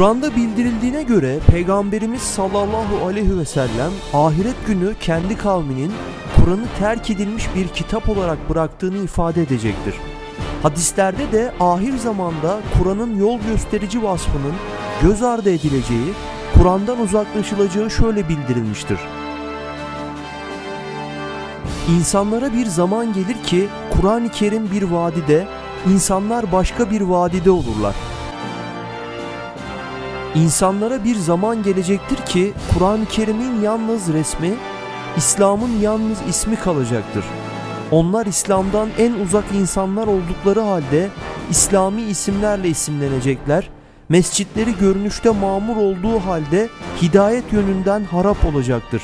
Kur'an'da bildirildiğine göre Peygamberimiz sallallahu aleyhi ve sellem ahiret günü kendi kavminin Kur'an'ı terk edilmiş bir kitap olarak bıraktığını ifade edecektir. Hadislerde de ahir zamanda Kur'an'ın yol gösterici vasfının göz ardı edileceği, Kur'an'dan uzaklaşılacağı şöyle bildirilmiştir. İnsanlara bir zaman gelir ki Kur'an-ı Kerim bir vadide, insanlar başka bir vadide olurlar. İnsanlara bir zaman gelecektir ki Kur'an-ı Kerim'in yalnız resmi, İslam'ın yalnız ismi kalacaktır. Onlar İslam'dan en uzak insanlar oldukları halde İslami isimlerle isimlenecekler. Mescitleri görünüşte mamur olduğu halde hidayet yönünden harap olacaktır.